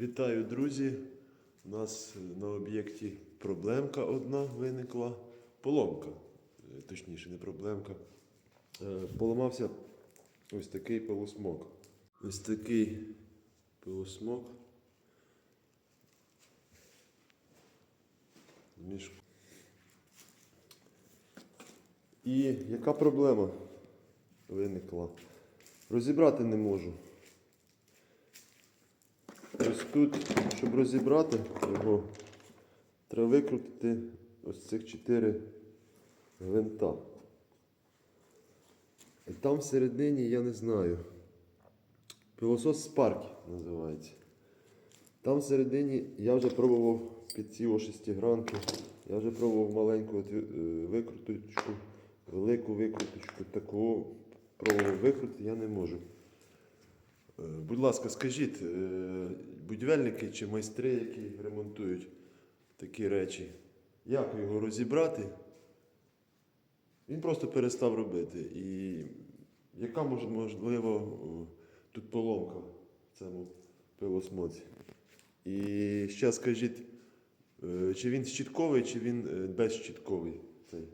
Вітаю, друзі! У нас на об'єкті проблемка одна виникла. Поломка. Е, Точніше, не проблемка. Е, Поламався ось такий пилосмок. Ось такий пилосмок. Між... І яка проблема виникла? Розібрати не можу. Тут, щоб розібрати його, треба викрутити ось цих чотири гвинта. І там всередині, я не знаю. Пилосос Sparky називається. Там всередині я вже пробував під ці шестигранки. Я вже пробував маленьку е, викруточку, велику викруточку, таку пробував викрутити, я не можу. Е, Будь ласка, скажіть, е, будівельники чи майстри, які ремонтують такі речі, як його розібрати? Він просто перестав робити. І яка мож- можливо тут поломка в цьому пилосмоці? І ще скажіть, е, чи він щітковий, чи він безщітковий, цей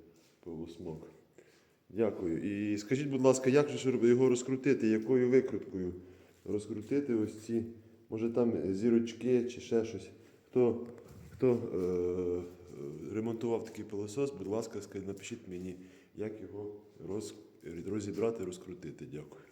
пилосмок? Дякую. І скажіть, будь ласка, як же його розкрутити, якою викруткою розкрутити ось ці, може там зірочки чи ще щось. Хто, хто е, ремонтував такий пилосос, будь ласка, напишіть мені, як його роз, розібрати, розкрутити. Дякую.